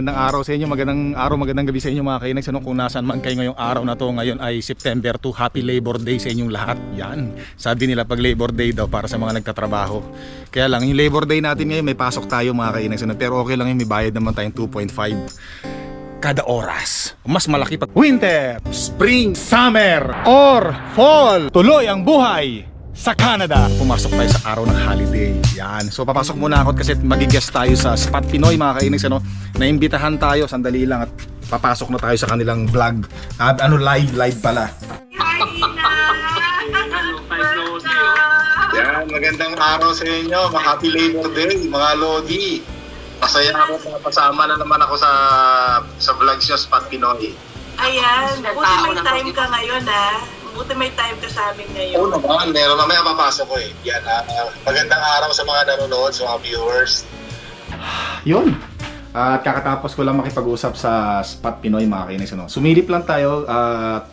magandang araw sa inyo, magandang araw, magandang gabi sa inyo mga kainags. Ano, kung nasaan man kayo ngayong araw na to, ngayon ay September 2, Happy Labor Day sa inyong lahat. Yan, sabi nila pag Labor Day daw para sa mga nagtatrabaho. Kaya lang, yung Labor Day natin ngayon, may pasok tayo mga kainags. Ano, pero okay lang yun, may bayad naman tayong 2.5 kada oras. Mas malaki pag winter, spring, summer, or fall. Tuloy ang buhay sa Canada. Pumasok tayo sa araw ng holiday. Yan. So papasok muna ako kasi magigest tayo sa Spot Pinoy mga kainags. Ano? Naimbitahan tayo, sandali lang at papasok na tayo sa kanilang vlog. Ah, ano live, live pala. Yan, magandang araw sa inyo. Happy Labor Day, mga Lodi. Masaya ako na kasama na naman ako sa sa vlogs nyo, Spot Pinoy. Ayan, buti may time ka ngayon ha. Buti may time ka sa amin Oo ngayon. naman, meron na may papasok ko eh. Yan, ah, magandang araw sa mga nanonood, sa mga viewers. Yun. At kakatapos ko lang makipag-usap sa Spot Pinoy mga kainis. Ano. Sumilip lang tayo at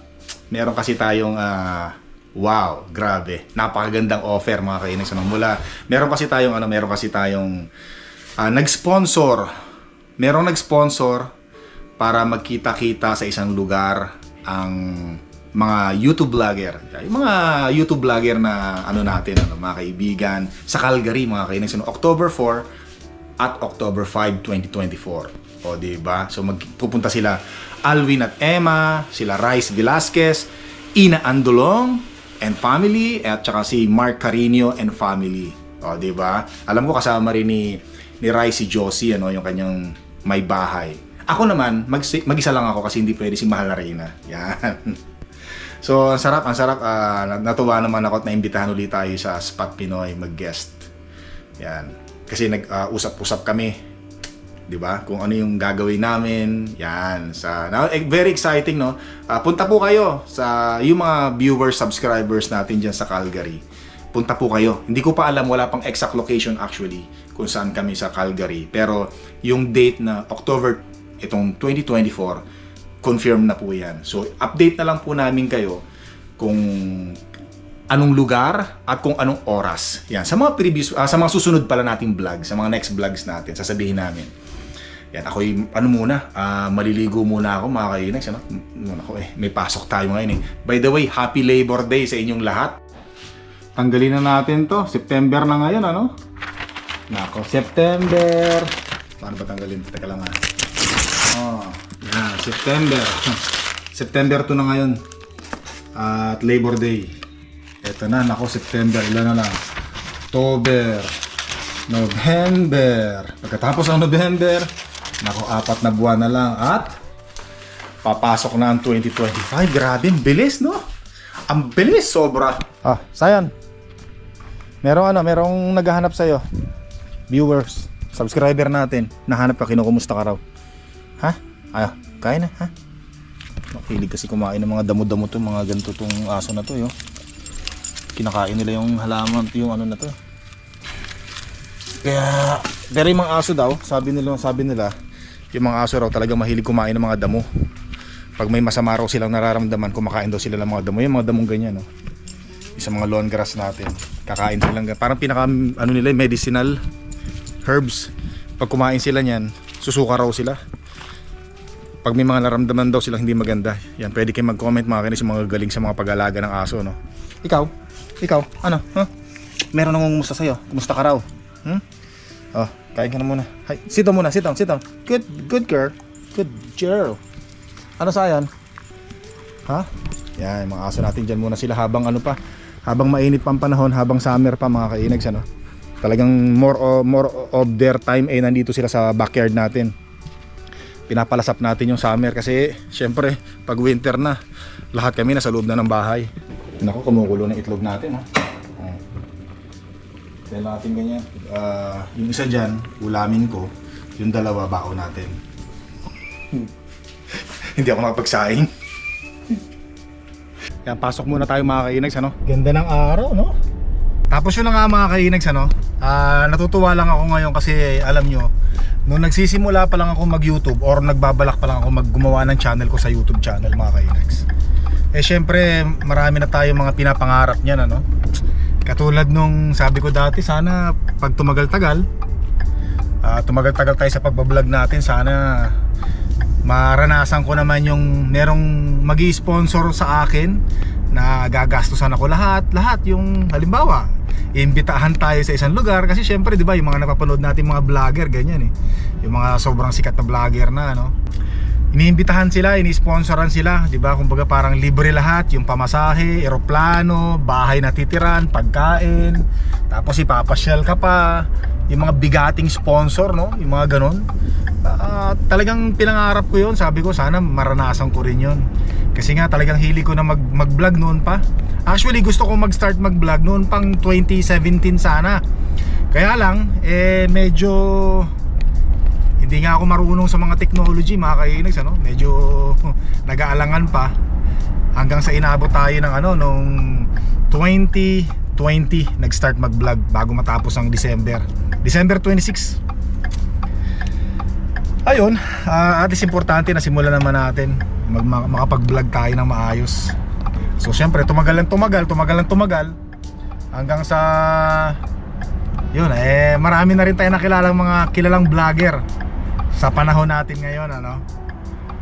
meron kasi tayong ah, wow, grabe. Napakagandang offer mga kainis. Ano. Mula, meron kasi tayong ano, meron kasi tayong ah, nag-sponsor. Merong nag-sponsor para magkita-kita sa isang lugar ang mga YouTube vlogger. Yung mga YouTube vlogger na ano natin, ano, mga kaibigan sa Calgary mga kainis. Ano. October 4 at October 5, 2024. O, di ba? So, magpupunta sila Alvin at Emma, sila Rice Velasquez, Ina Andolong and family, at saka si Mark Carino and family. O, di ba? Alam ko kasama rin ni, ni Rice si Josie, ano, yung kanyang may bahay. Ako naman, mag, mag-isa lang ako kasi hindi pwede si Mahal na Reyna. Yan. So, ang sarap, ang sarap. ah, natuwa naman ako at naimbitahan ulit tayo sa Spot Pinoy mag-guest. Yan. Kasi nag-usap-usap kami. 'Di ba? Kung ano yung gagawin namin. Yan. Sa now, eh, very exciting, no? Ah, punta po kayo sa yung mga viewers, subscribers natin diyan sa Calgary. Punta po kayo. Hindi ko pa alam, wala pang exact location actually kung saan kami sa Calgary. Pero yung date na October itong 2024, confirm na po yan. So, update na lang po namin kayo kung anong lugar at kung anong oras. Yan, sa mga previous ah, sa mga susunod pala nating vlog, sa mga next vlogs natin, sasabihin namin. Yan, ako ano muna, ah, maliligo muna ako mga kainags, ano? Ako eh, may pasok tayo ngayon eh. By the way, happy Labor Day sa inyong lahat. Tanggalin na natin to. September na ngayon, ano? Nako, September. Paano ba tanggalin? Teka lang ha. Oh, yan, September. September 2 na ngayon. At Labor Day. Ito na, nako, September. Ilan na lang? October. November. Pagkatapos ng November, nako, apat na buwan na lang. At, papasok na ang 2025. Grabe, bilis, no? Ang bilis, sobra. Ah, Sayan. Merong ano, merong naghahanap sa'yo. Viewers, subscriber natin. Nahanap ka, kinukumusta ka raw. Ha? Ayaw, kain na, ha? Makilig kasi kumain ng mga damo-damo to, mga ganito tong aso na to, yo. Kinakain nila yung halaman, yung ano na to. Kaya, pero yung mga aso daw, sabi nila, sabi nila, yung mga aso raw talaga mahilig kumain ng mga damo. Pag may masama raw silang nararamdaman, kumakain daw sila ng mga damo. Yung mga damong ganyan, no? Yung sa mga lawn grass natin. Kakain silang, parang pinaka, ano nila, medicinal herbs. Pag kumain sila niyan, susuka raw sila pag may mga naramdaman daw silang hindi maganda, yan, pwede kayong mag-comment mga kinis, yung mga galing sa mga pag-alaga ng aso, no? Ikaw? Ikaw? Ano? Huh? Meron nang kumusta sa'yo? Kumusta ka raw? Hmm? Oh, kain ka na muna. Hi, sit down muna, sit down, sit down. Good, good girl. Good girl. Ano sa yan? Ha? Yan, yung mga aso natin dyan muna sila habang ano pa, habang mainit pa ang panahon, habang summer pa mga kainags, ano? Talagang more, o- more of their time ay nandito sila sa backyard natin pinapalasap natin yung summer kasi syempre pag winter na lahat kami nasa loob na ng bahay. Nako kumukulo ng itlog natin ha? Dahil natin ganyan. Ah, yung isa dyan ulamin ko. Yung dalawa bao natin. Hindi ako nakapagsaing yan pasok muna tayo mga kainags ano? Ganda ng araw no? Tapos yun na nga mga kainags ano, ah, natutuwa lang ako ngayon kasi alam nyo, nung nagsisimula pa lang ako mag YouTube or nagbabalak pa lang ako maggumawa ng channel ko sa YouTube channel mga kainags. Eh syempre marami na tayo mga pinapangarap niyan ano. Katulad nung sabi ko dati sana pag tumagal-tagal, Ah, tumagal-tagal tayo sa pagbablog natin. Sana maranasan ko naman yung merong mag sponsor sa akin na gagastusan ako lahat. Lahat yung halimbawa, iimbitahan tayo sa isang lugar kasi syempre 'di ba yung mga napapanood natin mga vlogger ganyan eh. Yung mga sobrang sikat na vlogger na ano. Iniimbitahan sila, ini-sponsoran sila, 'di ba? Kumbaga parang libre lahat, yung pamasahe, eroplano, bahay na titiran, pagkain, tapos ipapasyal ka pa, yung mga bigating sponsor, no? Yung mga ganon. Ah, talagang pinangarap ko 'yon. Sabi ko sana maranasan ko rin 'yon. Kasi nga talagang hili ko na mag mag-vlog noon pa. Actually gusto ko mag-start mag-vlog noon pang 2017 sana. Kaya lang eh medyo hindi nga ako marunong sa mga technology mga kainags ano? Medyo nag-aalangan pa. Hanggang sa inabot tayo ng ano nung 2020 nag-start mag-vlog bago matapos ang December. December 26 ayun ah, at least importante na simulan naman natin mag ma- makapag-vlog tayo ng maayos. So syempre tumagal lang tumagal tumagal lang tumagal hanggang sa yun eh marami na rin tayo nakilalang mga kilalang vlogger sa panahon natin ngayon ano?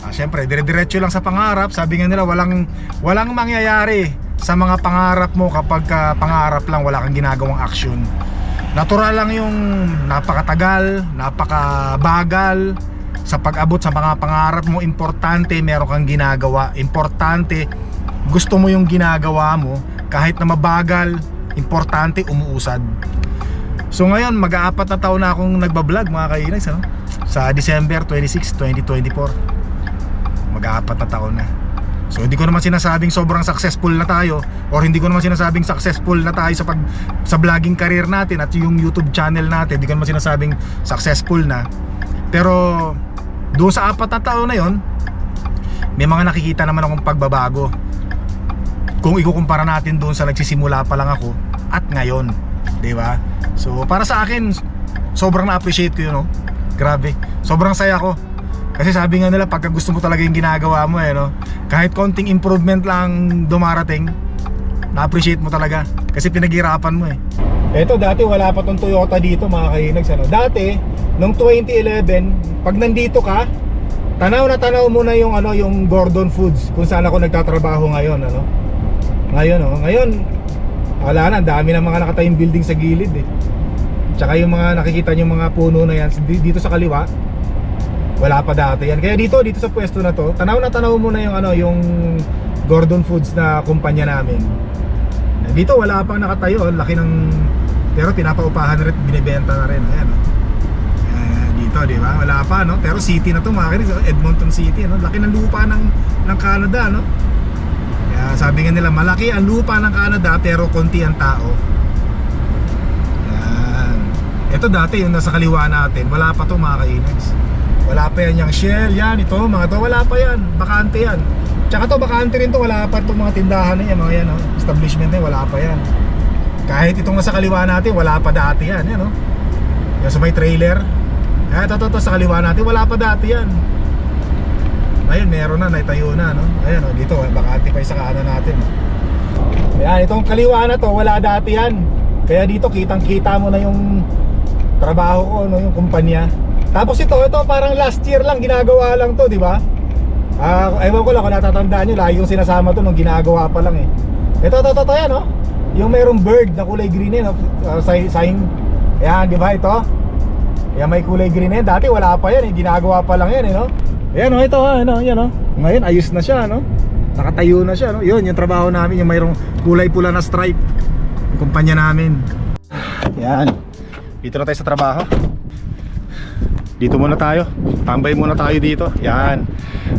Ah, syempre dire-diretso lang sa pangarap. Sabi nga nila walang walang mangyayari sa mga pangarap mo kapag ka pangarap lang wala kang ginagawang action natural lang yung napakatagal napakabagal sa pag-abot sa mga pangarap mo. Importante meron kang ginagawa. Importante gusto mo yung ginagawa mo. Kahit na mabagal importante umuusad. So ngayon, mag-aapat na taon na akong nagbablog mga kainags ano? Sa December 26, 2024 Mag-aapat na taon na. So hindi ko naman sinasabing sobrang successful na tayo Or hindi ko naman sinasabing successful na tayo sa pag sa vlogging career natin At yung YouTube channel natin. Hindi ko naman sinasabing successful na. Pero doon sa apat na taon na yon May mga nakikita naman akong pagbabago. Kung ikukumpara natin doon sa nagsisimula pa lang ako At ngayon 'di ba? So para sa akin sobrang na-appreciate ko 'yun, no. Grabe. Sobrang saya ko. Kasi sabi nga nila pagka gusto mo talaga yung ginagawa mo eh, no. Kahit konting improvement lang dumarating, na-appreciate mo talaga kasi pinaghirapan mo eh. Eto dati wala pa tong Toyota dito mga kainags ano. Dati nung 2011, pag nandito ka, tanaw na tanaw mo na yung ano yung Gordon Foods kung saan ako nagtatrabaho ngayon ano. Ngayon oh, ngayon wala na, dami ng mga nakatayong building sa gilid eh. Tsaka yung mga nakikita nyo mga puno na yan di- dito sa kaliwa, wala pa dati yan. Kaya dito, dito sa pwesto na to, tanaw na tanaw mo na yung ano, yung Gordon Foods na kumpanya namin. Dito wala pang nakatayo, laki ng pero pinapaupahan na rin, binibenta na rin. Ayan. Eh, dito, di ba? Wala pa, no? Pero city na to, mga kinis, oh, Edmonton City, no? Laki ng lupa ng ng Canada, no? Kaya sabi nga nila, malaki ang lupa ng Canada pero konti ang tao. Ito dati yung nasa kaliwa natin, wala pa to mga kainags. Wala pa yan yung Shell, yan, ito, mga to, wala pa yan. Bakante yan. Tsaka to, bakante rin to, wala pa itong mga tindahan na yan, mga yan, no? establishment na yan, wala pa yan. Kahit itong nasa kaliwa natin, wala pa dati yan, yan, no? Yan sa may trailer. Kaya ito, ito, ito, sa kaliwa natin, wala pa dati yan. Ayun, meron na, naitayo na, no? Ayan, oh, dito, bakante pa yung sa kanan natin. Ayan, itong kaliwa na to, wala dati yan. Kaya dito, kitang-kita mo na yung trabaho ko, no, yung kumpanya. Tapos ito, ito parang last year lang, ginagawa lang to, di ba? Ah, ewan ko lang kung natatandaan nyo, lagi yung sinasama to nung ginagawa pa lang eh. Ito, ito, ito, ito, yan, no? Yung mayroong bird na kulay green eh, no? Ah, sign. Ayan, di ba ito? Yan may kulay green yan. Dati wala pa yan eh. Ginagawa pa lang yan eh, no? Ayan o, ito ha, ano, yan o. Ngayon, ayos na siya, no? Nakatayo na siya, no? Yun, yung trabaho namin, yung mayroong kulay pula na stripe. Yung kumpanya namin. Yan. Dito na tayo sa trabaho. Dito muna tayo. Tambay muna tayo dito. Yan.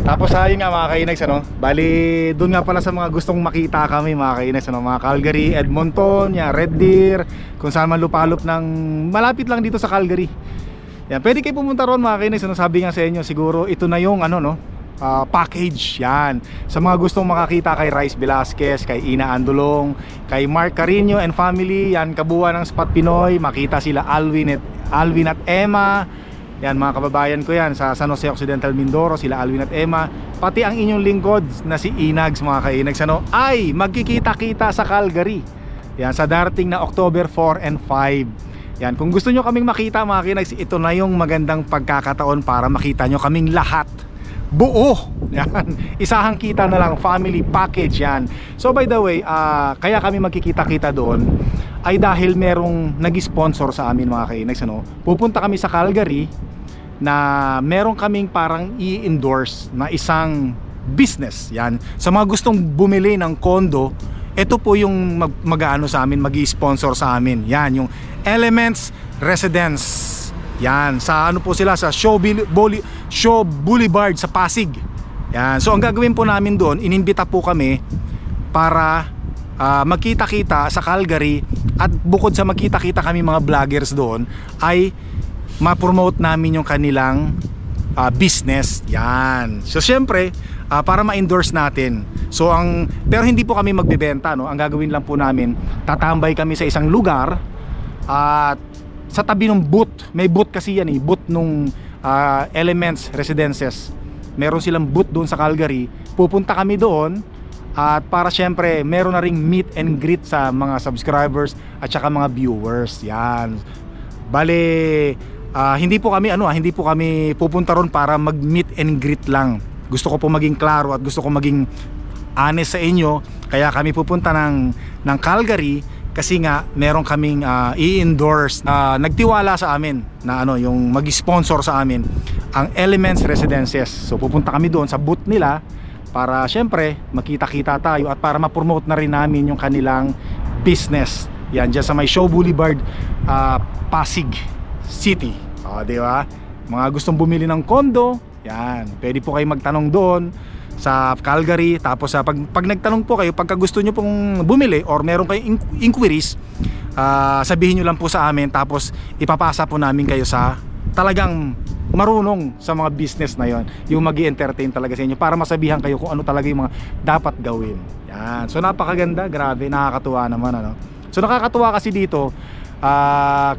Tapos ayun nga mga kainags ano. Bali doon nga pala sa mga gustong makita kami mga kainags ano. Mga Calgary, Edmonton, yan, Red Deer. Kung saan man lupalop ng malapit lang dito sa Calgary. Yan, pwede kayo pumunta ron mga kainags ano. Sabi nga sa inyo siguro ito na yung ano no. Ah, package yan. Sa mga gustong makakita kay Rice Velasquez kay Ina Andulong kay Mark Carino and family yan kabuuan ng Spot Pinoy. Makita sila Alvin at, Alvin at Emma. Yan mga kababayan ko yan sa San Jose Occidental Mindoro sila Alvin at Emma. Pati ang inyong lingkod na si Inags mga kainags ano ay magkikita-kita sa Calgary. Yan sa darating na October 4 and 5 Yan, kung gusto nyo kaming makita mga kinags, ito na yung magandang pagkakataon para makita nyo kaming lahat. Buo! Yan. Isahang kita na lang, family package yan. So by the way, ah, kaya kami magkikita-kita doon ay dahil merong nag-sponsor sa amin mga kainags. Ano? Pupunta kami sa Calgary na meron kaming parang i-endorse na isang business yan sa mga gustong bumili ng condo ito po yung mag, mag-ano sa amin magi-sponsor sa amin yan yung Elements Residence yan sa ano po sila sa Show, Boli- Show Boulevard sa Pasig yan so ang gagawin po namin doon inimbita po kami para ah, magkita-kita sa Calgary at bukod sa magkita-kita kami mga vloggers doon ay ma-promote namin yung kanilang ah, business. Yan. So syempre, ah, para ma-endorse natin. So ang pero hindi po kami magbebenta no. Ang gagawin lang po namin, tatambay kami sa isang lugar at sa tabi ng booth, may booth kasi yan eh, booth nung ah, Elements Residences. Meron silang booth doon sa Calgary. Pupunta kami doon at para syempre meron na ring meet and greet sa mga subscribers at saka mga viewers. Yan. Bale, ah, hindi po kami ano, ah, hindi po kami pupunta ron para mag-meet and greet lang. Gusto ko po maging klaro at gusto ko maging honest sa inyo. Kaya kami pupunta ng ng Calgary kasi nga meron kaming ah, i-endorse na nagtiwala sa amin na ano yung mag-sponsor sa amin ang Elements Residences. So pupunta kami doon sa booth nila para syempre makita-kita tayo at para ma-promote na rin namin yung kanilang business. Yan dyan sa may Show Boulevard ah, Pasig City. O, di ba? Mga gustong bumili ng kondo, yan. Pwede po kayo magtanong doon sa Calgary. Tapos sa pag, pag nagtanong po kayo, pagka gusto nyo pong bumili or meron kayong in- inquiries, ah, sabihin nyo lang po sa amin. Tapos ipapasa po namin kayo sa talagang marunong sa mga business na yon yung mag entertain talaga sa inyo para masabihan kayo kung ano talaga yung mga dapat gawin yan so napakaganda grabe nakakatuwa naman ano so nakakatuwa kasi dito ah,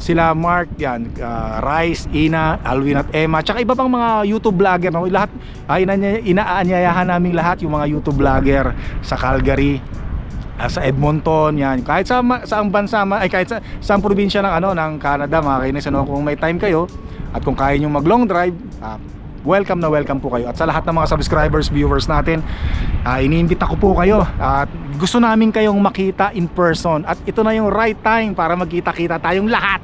sila Mark yan ah, Rice, Ina, Alwin at Emma tsaka iba pang mga YouTube vlogger. No? lahat ay inanya- inaanyayahan namin lahat yung mga YouTube vlogger sa Calgary ah, sa Edmonton yan. Kahit sa saang bansa ay kahit sa saang probinsya ng ano ng Canada mga kainis ano? Kung may time kayo at kung kaya nyo mag long drive ah, welcome na welcome po kayo at sa lahat ng mga subscribers viewers natin ah, iniimbita ko po kayo at gusto namin kayong makita in person at ito na yung right time para magkita-kita tayong lahat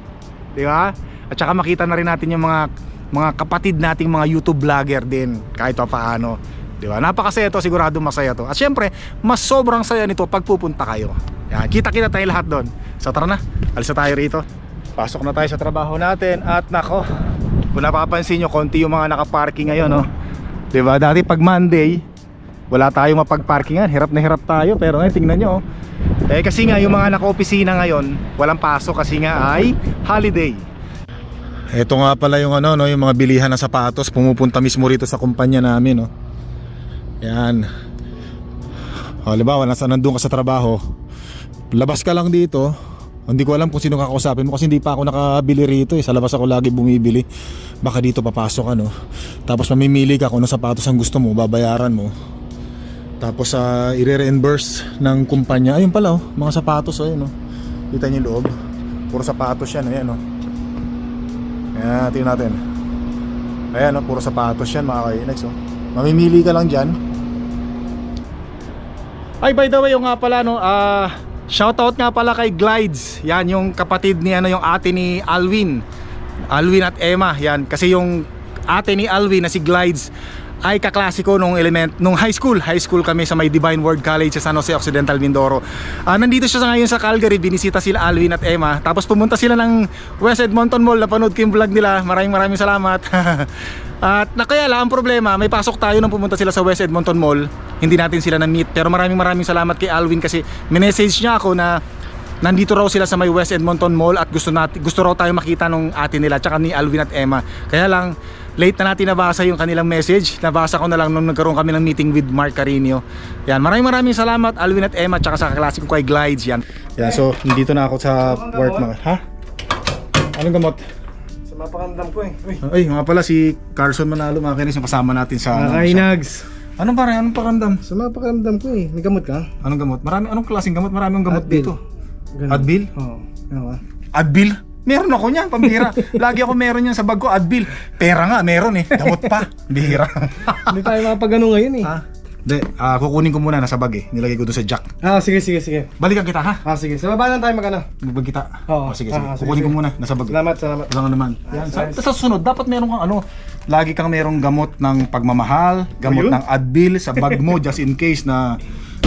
di ba at saka makita na rin natin yung mga mga kapatid nating mga YouTube vlogger din kahit pa paano Di ba? Napakasaya to, sigurado masaya to. At syempre, mas sobrang saya nito pag pupunta kayo. Yan, kita-kita tayo lahat doon. So tara na, alis na tayo rito. Pasok na tayo sa trabaho natin at nako, kung napapansin nyo, konti yung mga nakaparking ngayon, no? Di ba? Dati pag Monday, wala tayong mapagparkingan, hirap na hirap tayo. Pero ngayon, tingnan nyo, oh. Eh kasi nga, yung mga naka-opisina ngayon, walang pasok kasi nga ay holiday. Ito nga pala yung ano no, yung mga bilihan ng sapatos pumupunta mismo rito sa kumpanya namin no. Yan. O, halimbawa, nasa nandun ka sa trabaho, labas ka lang dito, hindi ko alam kung sino kakausapin mo kasi hindi pa ako nakabili rito eh. Sa labas ako lagi bumibili. Baka dito papasok ano. Tapos mamimili ka kung ano sapatos ang gusto mo, babayaran mo. Tapos uh, i-reimburse ng kumpanya. Ayun pala oh, mga sapatos oh, ayun oh. Kita niyo loob. Puro sapatos yan, ayan oh. Ayan, tingnan natin. Ayan oh, puro sapatos yan mga kainex oh. Mamimili ka lang dyan. Ay, by the way, yung nga pala, no, ah, shoutout nga pala kay Glides. Yan, yung kapatid ni, ano, yung ate ni Alwin. Alwin at Emma, yan. Kasi yung ate ni Alwin na si Glides ay kaklasiko nung element nung high school. High school kami sa may Divine Word College sa San Jose Occidental Mindoro. Ah, nandito siya sa ngayon sa Calgary, binisita sila Alwin at Emma. Tapos pumunta sila ng West Edmonton Mall, napanood ko yung vlog nila. Maraming maraming salamat. at na kaya lang ang problema, may pasok tayo nung pumunta sila sa West Edmonton Mall. Hindi natin sila na-meet. Pero maraming maraming salamat kay Alwin kasi minessage niya ako na nandito raw sila sa may West Edmonton Mall at gusto natin gusto raw tayo makita nung ate nila tsaka ni Alvin at Emma. Kaya lang late na natin nabasa yung kanilang message. Nabasa ko na lang nung nagkaroon kami ng meeting with Mark Carino. Yan, maraming maraming salamat Alvin at Emma tsaka sa kaklase ko kay Glides yan. Yan, so nandito na ako sa work mga. Ha? Anong gamot? Sa mapakamdam ko eh. Uy, Ay, nga pala si Carson Manalo mga kinis yung kasama natin sa ano, sa- nakakainags. Anong pare? Anong pakiramdam? Sa mapakamdam ko eh. May gamot ka? Anong gamot? Marami anong klaseng gamot? Marami ang gamot Advil. dito. Ganun. Advil? Oo. Ano ka? Advil? Meron ako niyan, pambihira. Lagi ako meron yan sa bag ko, Advil. Pera nga, meron eh. Gamot pa. Bihira. Hindi tayo mapagano ngayon eh. ha? Hindi, ah, kukunin ko muna nasa bag eh. Nilagay ko doon sa jack. Ah, sige, sige, sige. Balikan kita ha. Ah, sige. Sa baba lang tayo magano. Bag kita. Oo. Oh, sige, sige. Ah, sige, kukunin ko sige. muna nasa bag. Salamat, salamat. Walang naman. Yan. Sa, sa susunod, dapat meron kang ano, lagi kang merong gamot ng pagmamahal, gamot Ayun. ng Advil sa bag mo just in case na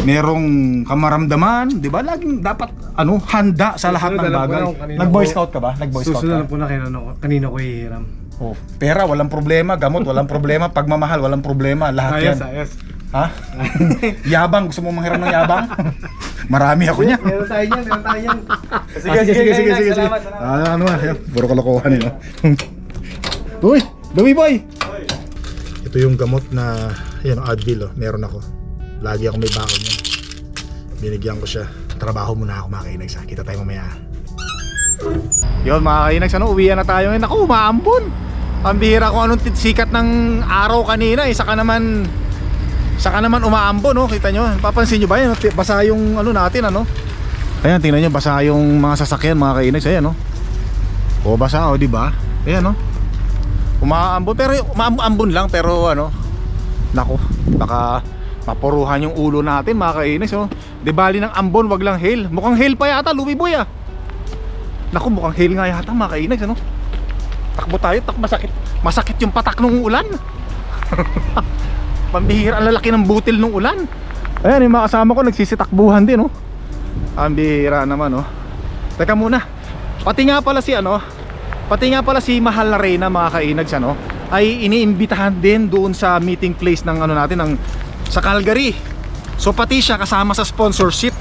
merong kamaramdaman, 'di ba? Laging dapat ano, handa sa lahat ng ko bagay. Nag-boy ko- scout ka ba? Nag-boy scout Susunod ka? lang po na kayo, ano, kanino ko hihiram. Oh, pera, walang problema. Gamot, walang problema. Pagmamahal, walang problema. Lahat Ayos, yan. ayos. Ha? yabang. Gusto mo manghiram ng yabang? Marami ako niya. Meron tayo niyan, meron tayo niyan. Sige, sige, sige, sige, sige. Salamat, salamat. Ah, ano ah, yan. Puro kalokohan nila. Uy, Dumi boy! Ito yung gamot na, yan, Advil oh. Meron ako. Lagi ako may baon yan. Binigyan ko siya. Trabaho muna ako mga kainags ha. Kita tayo mamaya. Yun mga kainags, ano, uwian na tayo ngayon. Ako, umaambon. Ang bihira kung anong sikat ng araw kanina. Eh, saka naman, saka naman umaambon, no? Kita nyo. Papansin nyo ba yan? Basa yung ano natin, ano? Ayan, tingnan nyo, basa yung mga sasakyan, mga kainags. Ayan, no? O, basa, o, di ba? Ayan, no? Umaambon, pero umaambon lang, pero ano, nako, baka mapuruhan yung ulo natin, mga kainags, oh. Di bali ng ambon, wag lang hail. Mukhang hail pa yata, Louie Boy, ah. Naku, mukhang hail nga yata, mga kainags, ano? Takbo tayo, tak masakit. Masakit yung patak ng ulan. Pambihira, ang lalaki ng butil ng ulan. Ayan, yung mga ko nagsisitakbuhan din, oh. Ang bihira naman, oh. Teka muna. Pati nga pala si ano, pati nga pala si Mahal na Reyna mga kainags ano, ay iniimbitahan din doon sa meeting place ng ano natin ng sa Calgary. So pati siya kasama sa sponsorship.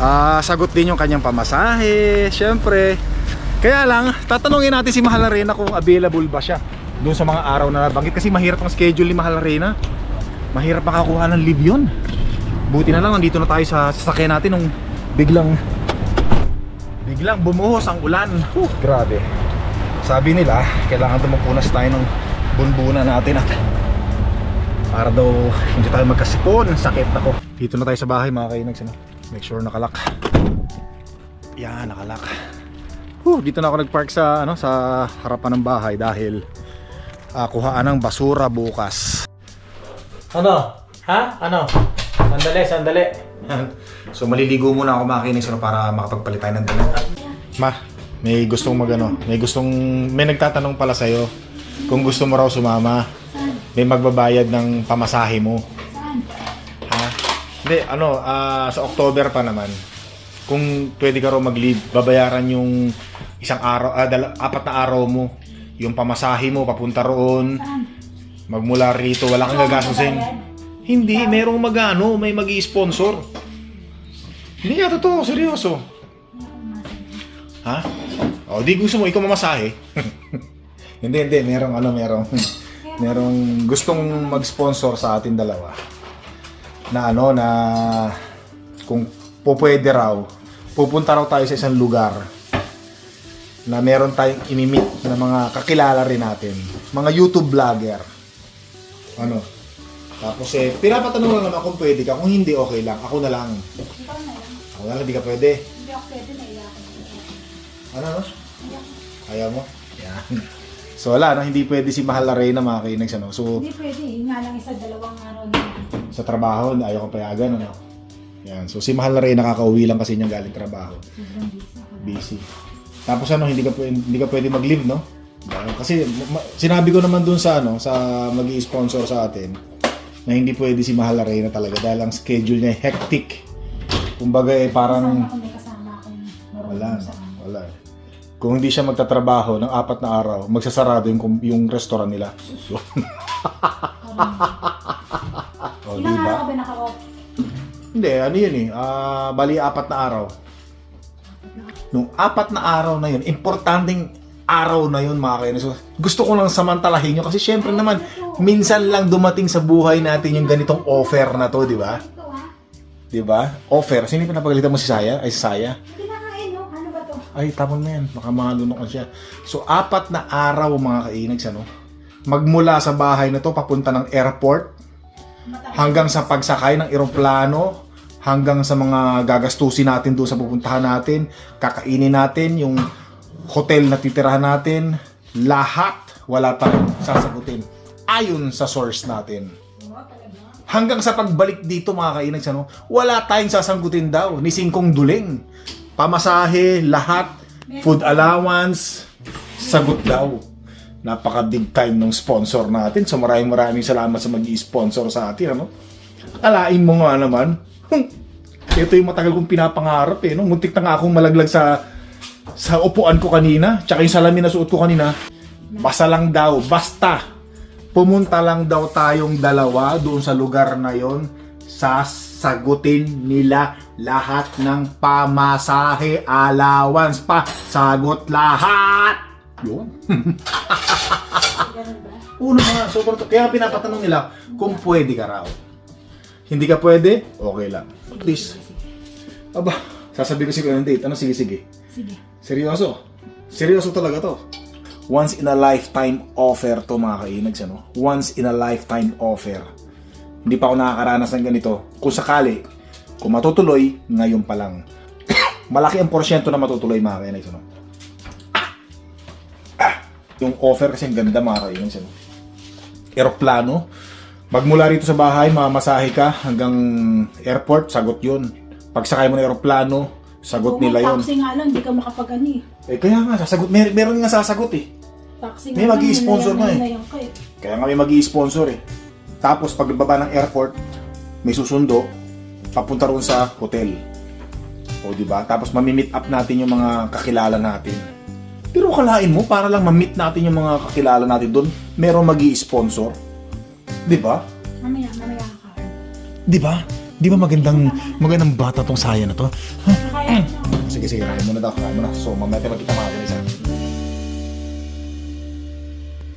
Ah, sagot din yung kanyang pamasahe, syempre. Kaya lang, tatanungin natin si Mahal na Reyna kung available ba siya doon sa mga araw na nabanggit kasi mahirap ang schedule ni Mahal na Reyna. Mahirap makakuha ng leave yun. Buti na lang nandito na tayo sa sasakyan natin nung biglang biglang bumuhos ang ulan. Huh, grabe. Sabi nila, kailangan tumupunas tayo ng bunbunan natin at para daw hindi tayo magkasipon. Sakit ako. Dito na tayo sa bahay mga kainags. Ano? Make sure nakalak. Yan, nakalak. Huh, dito na ako nagpark sa ano sa harapan ng bahay dahil ah, kuhaan ng basura bukas. Ano? Ha? Ano? Sandali, sandali. so maliligo muna ako mga kinis ano, para makapagpalit tayo ng damit. Ma, may gustong magano, may gustong may nagtatanong pala sa kung gusto mo raw sumama. May magbabayad ng pamasahe mo. Ha? Hindi, ano, ah, sa October pa naman. Kung pwede ka raw mag-leave, babayaran yung isang araw, ah, dala, apat na araw mo. Yung pamasahe mo papunta roon. Magmula rito, wala kang gagastusin. Hindi, merong magano, may mag sponsor Hindi nga totoo, seryoso. Ha? O, di gusto mo, ikaw mamasahe. hindi, hindi, merong ano, merong, merong gustong mag-sponsor sa atin dalawa. Na ano, na kung po pwede raw, pupunta raw tayo sa isang lugar na meron tayong imimit na mga kakilala rin natin. Mga YouTube vlogger. Ano? Tapos eh, pinapatanong lang naman kung pwede ka. Kung hindi, okay lang. Ako na lang. Ako na lang, hindi ka pwede. Hindi ako pwede na. Ano, no? Ayaw mo? Yan. So wala, no? hindi pwede si Mahal na Reyna mga kainags, ano? So, Hindi pwede. Yun nga lang isa, dalawang araw na. sa trabaho, ayaw kong payagan, ano? Yan. So, si Mahal na Reyna nakakauwi lang kasi niya galing trabaho. Sobrang busy. Tapos ano, hindi ka, pwede, hindi ka pwede mag-leave, no? Kasi ma- sinabi ko naman dun sa ano, sa mag sponsor sa atin na hindi pwede si Mahal na Reyna talaga dahil ang schedule niya ay hectic. Kumbaga eh, Kasama parang ko, may kasama akong marunong Wala, sa no? wala. Kung hindi siya magtatrabaho ng apat na araw, magsasarado yung, yung restaurant nila. So, oh, Ilang di araw ba? ka ba naka-off? Hindi, ano yun eh. ah, bali, apat na araw. Nung apat na araw na yun, importanteng araw na yun mga kainis. So, gusto ko lang samantalahin nyo kasi syempre naman, minsan lang dumating sa buhay natin yung ganitong offer na to, di ba? Ha? Di ba? Offer. Sino yung pinapagalitan mo si Saya? Ay, si Saya? Hindi na kain, no? Ano ba to? Ay, tapon na yan. Baka malunok siya. So, apat na araw mga kainags, ano? Magmula sa bahay na to, papunta ng airport, hanggang sa pagsakay ng eroplano, hanggang sa mga gagastusin natin doon sa pupuntahan natin, kakainin natin yung hotel na titirahan natin, lahat wala tayong sasagutin ayon sa source natin. Hanggang sa pagbalik dito mga kainags, ano, wala tayong sasanggutin daw ni Singkong Duling. Pamasahe, lahat, food allowance, sagot daw. Napaka big time ng sponsor natin. So maraming maraming salamat sa mag sponsor sa atin. Ano? Alain mo nga naman. Ito yung matagal kong pinapangarap eh. No? Muntik na nga akong malaglag sa sa upuan ko kanina. Tsaka yung salamin na suot ko kanina. Basta lang daw. Basta. Pumunta lang daw tayong dalawa doon sa lugar na yon. Sasagutin nila lahat ng pamasahe allowance pa. Sagot lahat! Yun. Uno nga, sobrang Kaya pinapatanong nila kung pwede ka raw. Hindi ka pwede, okay lang. Please. Aba, sasabi ko si Kuya date. Ano, sige, sige. Sige. Seryoso. Seryoso talaga to. Once in a lifetime offer to mga kainags, ano? Once in a lifetime offer. Hindi pa ako nakakaranas ng ganito. Kung sakali, kung matutuloy, ngayon pa lang. Malaki ang porsyento na matutuloy mga kainags, ano? Ah! Yung offer kasi ang ganda mga kainags, ano? Aeroplano. Magmula rito sa bahay, mamasahe ka hanggang airport, sagot yun. Pagsakay mo ng aeroplano, sagot Kung nila may yun. taxi nga lang, hindi ka makapag-ano eh. Kaya nga, sasagot, mer meron nga sasagot eh. Taxi May nga lang, mag-i-sponsor na eh. ka eh. Kaya nga may mag sponsor eh. Tapos pagbaba ng airport, may susundo, papunta ron sa hotel. O di ba? Tapos mamimit up natin yung mga kakilala natin. Pero kalain mo, para lang ma-meet natin yung mga kakilala natin doon, meron mag sponsor Di ba? Mamaya, mamaya ka. Di ba? Di ba magandang, magandang bata tong saya na to? Sige, sige, kaya mo na daw, kaya mo na. So, mamaya tayo magkita mga kanisa.